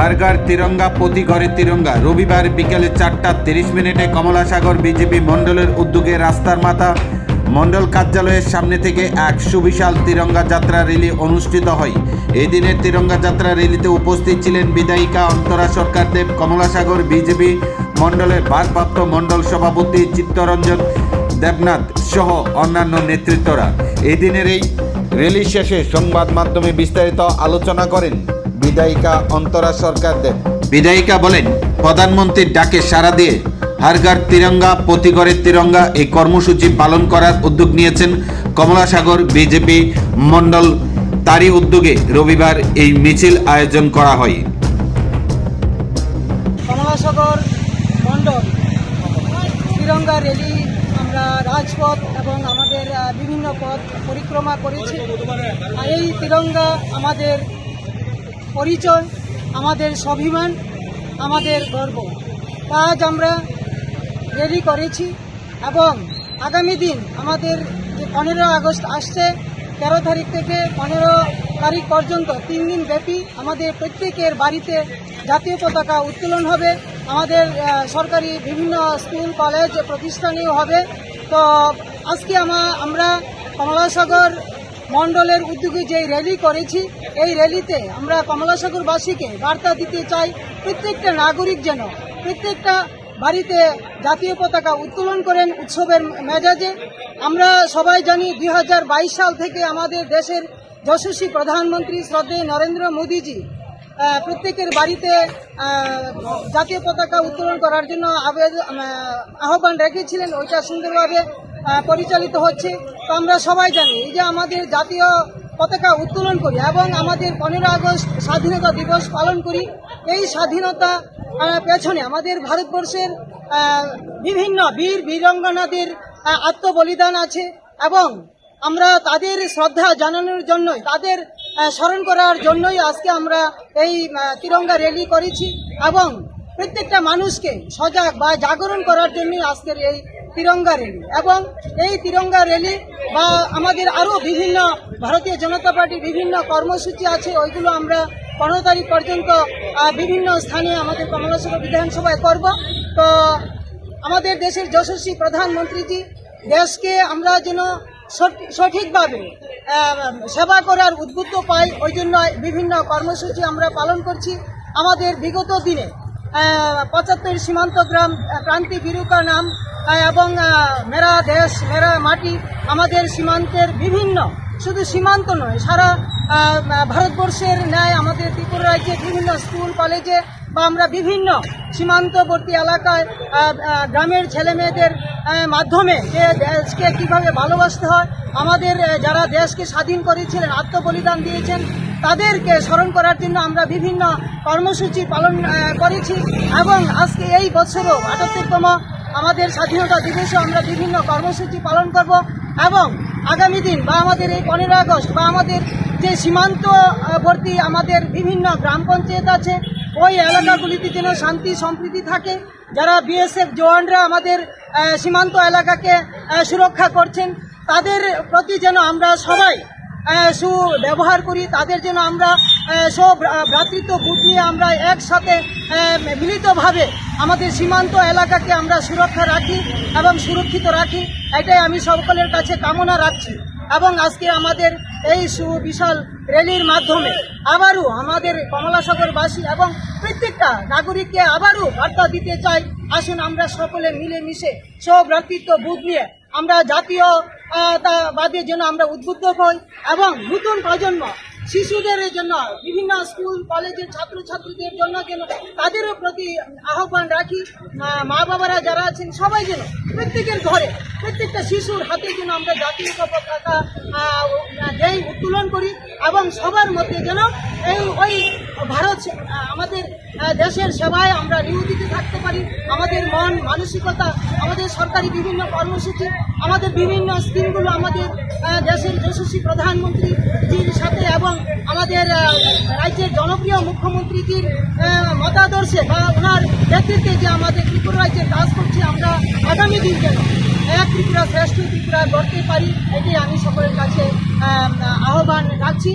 হর ঘর তিরঙ্গা প্রতি ঘরে তিরঙ্গা। রবিবার বিকেলে চারটা তিরিশ মিনিটে কমলাসাগর বিজেপি মণ্ডলের উদ্যোগে রাস্তার মাথা মণ্ডল কার্যালয়ের সামনে থেকে এক সুবিশাল তিরঙ্গা যাত্রা র্যালি অনুষ্ঠিত হয়। এই দিনের তিরঙ্গা যাত্রা র্যালিতে উপস্থিত ছিলেন বিধায়িকা অন্তরা সরকার দেব, কমলাসাগর বিজেপি মণ্ডলের ভারপ্রাপ্ত মণ্ডল সভাপতি চিত্তরঞ্জন দেবনাথ সহ অন্যান্য নেতৃত্বরা। এই দিনের এই র্যালি শেষে সংবাদ মাধ্যমে বিস্তারিত আলোচনা করেন বিধায়িকা অন্তরা সরকার দেব বিধায়িকা বলেন প্রধানমন্ত্রীর ডাকে সাড়া দিয়ে হারগার তিরঙ্গা প্রতিগড়ের তিরঙ্গা এই কর্মসূচি পালন করার উদ্যোগ নিয়েছেন কমলাসাগর বিজেপি মণ্ডল। তারই উদ্যোগে রবিবার এই মিছিল আয়োজন করা হয়। কমলাসাগর মণ্ডল তিরঙ্গা র্যালি আমরা রাজপথ এবং আমাদের বিভিন্ন পথ পরিক্রমা করেছি। আর এই তিরঙ্গা আমাদের পরিচয়, আমাদের স্বাভিমান, আমাদের গর্ব। আজ আমরা রেডি করেছি এবং আগামী দিন আমাদের যে পনেরো আগস্ট আসছে, তেরো তারিখ থেকে পনেরো তারিখ পর্যন্ত তিন দিন ব্যাপী আমাদের প্রত্যেকের বাড়িতে জাতীয় পতাকা উত্তোলন হবে। আমাদের সরকারি বিভিন্ন স্কুল, কলেজ, প্রতিষ্ঠানেও হবে। তো আজকে আমরা কমলাসাগর মণ্ডলের উদ্যোগে যে র্যালি করেছি, এই র্যালিতে আমরা কমলাসাগরবাসীকে বার্তা দিতে চাই, প্রত্যেকটা নাগরিক যেন প্রত্যেকটা বাড়িতে জাতীয় পতাকা উত্তোলন করেন উৎসবের মেজাজে। আমরা সবাই জানি দুই হাজার বাইশ সাল থেকে আমাদের দেশের যশস্বী প্রধানমন্ত্রী শ্রদ্ধেয় নরেন্দ্র মোদীজি প্রত্যেকের বাড়িতে জাতীয় পতাকা উত্তোলন করার জন্য আবেদন আহ্বান রেখেছিলেন। ওইটা সুন্দরভাবে পরিচালিত হচ্ছে। তো আমরা সবাই জানি এই যে আমাদের জাতীয় পতাকা উত্তোলন করি এবং আমাদের পনেরো আগস্ট স্বাধীনতা দিবস পালন করি, এই স্বাধীনতা পেছনে আমাদের ভারতবর্ষের বিভিন্ন বীর বীরাঙ্গনাদের আত্মবলিদান আছে এবং আমরা তাদের শ্রদ্ধা জানানোর জন্যই, তাদের স্মরণ করার জন্যই আজকে আমরা এই তিরঙ্গা র্যালি করেছি এবং প্রত্যেকটা মানুষকে সজাগ বা জাগরণ করার জন্যই আজকের এই তিরঙ্গা র্যালি এবং এই তিরঙ্গা র্যালি বা আমাদের আরও বিভিন্ন ভারতীয় জনতা পার্টির বিভিন্ন কর্মসূচি আছে, ওইগুলো আমরা পনেরো তারিখ পর্যন্ত বিভিন্ন স্থানে আমাদের কমলাসভা বিধানসভায় করব। তো আমাদের দেশের যশস্বী প্রধানমন্ত্রীজি দেশকে আমরা যেন সঠিকভাবে সেবা করার উদ্বুদ্ধ পাই, ওই জন্য বিভিন্ন কর্মসূচি আমরা পালন করছি। আমাদের বিগত দিনে পঁচাত্তর সীমান্ত গ্রাম ক্রান্তি বিরুকা নাম এবং মেরা দেশ, মেরা মাটি আমাদের সীমান্তের বিভিন্ন, শুধু সীমান্ত নয়, সারা ভারতবর্ষের ন্যায় আমাদের ত্রিপুরা রাজ্যে বিভিন্ন স্কুল, কলেজে বা আমরা বিভিন্ন সীমান্তবর্তী এলাকায় গ্রামের ছেলেমেয়েদের মাধ্যমে যে দেশকে কীভাবে ভালোবাসতে হয়, আমাদের যারা দেশকে স্বাধীন করেছিলেন, আত্মবলিদান দিয়েছেন, তাদেরকে স্মরণ করার জন্য আমরা বিভিন্ন কর্মসূচি পালন করেছি এবং আজকে এই বছরও আটাত্তরতম আমাদের স্বাধীনতা দিবসে আমরা বিভিন্ন কর্মসূচি পালন করব এবং আগামী দিন বা আমাদের এই পনেরো আগস্ট বা আমাদের যে সীমান্তবর্তী আমাদের বিভিন্ন গ্রাম পঞ্চায়েত আছে, ওই এলাকাগুলিতে যেন শান্তি, সম্প্রীতি থাকে। যারা বিএসএফ জওয়ানরা আমাদের সীমান্ত এলাকাকে সুরক্ষা করছেন, তাদের প্রতি যেন আমরা সবাই সুব্যবহার করি, তাদের যেন আমরা সব ভ্রাতৃত্ব বুথ নিয়ে আমরা একসাথে মিলিতভাবে আমাদের সীমান্ত এলাকাকে আমরা সুরক্ষা রাখি এবং সুরক্ষিত রাখি, এটাই আমি সকলের কাছে কামনা রাখছি। এবং আজকে আমাদের এই সুবিশাল র্যালির মাধ্যমে আবারও আমাদের কমলাসাগরবাসী এবং প্রত্যেকটা নাগরিককে আবারও বার্তা দিতে চাই। আসুন আমরা সকলে মিলেমিশে সভ্রাতৃত্ব বুধ নিয়ে আমরা জাতীয় আহ, তা- বাদে জন্য আমরা উদ্বুদ্ধ হই এবং নতুন প্রজন্ম শিশুদের জন্য, বিভিন্ন স্কুল, কলেজের ছাত্রছাত্রীদের জন্য যেন তাদেরও প্রতি আহ্বান রাখি। মা- বাবারা যারা আছেন, সবাই যেন প্রত্যেকের ঘরে, প্রত্যেকটা শিশুর হাতে যেন আমরা জাতীয় পতাকা দেই, উত্তোলন করি এবং সবার মধ্যে যেন এই, ওই ভারত আমাদের দেশের সেবায় আমরা নিয়োজিত থাকতে পারি। আমাদের মন, মানসিকতা, আমাদের সরকারি বিভিন্ন কর্মসূচি, আমাদের বিভিন্ন স্কিমগুলো আমাদের দেশের যশস্বী এবং আমাদের রাজ্যের জনপ্রিয় মুখ্যমন্ত্রীজির মতাদর্শে বা ওনার নেতৃত্বে যে আমাদের ত্রিপুরা রাজ্যে কাজ করছি আমরা আগামী দিন যেন এক ত্রিপুরা শ্রেষ্ঠ ত্রিপুরা গড়তে পারি এটি আমি সকলের কাছে আহ্বান রাখছি।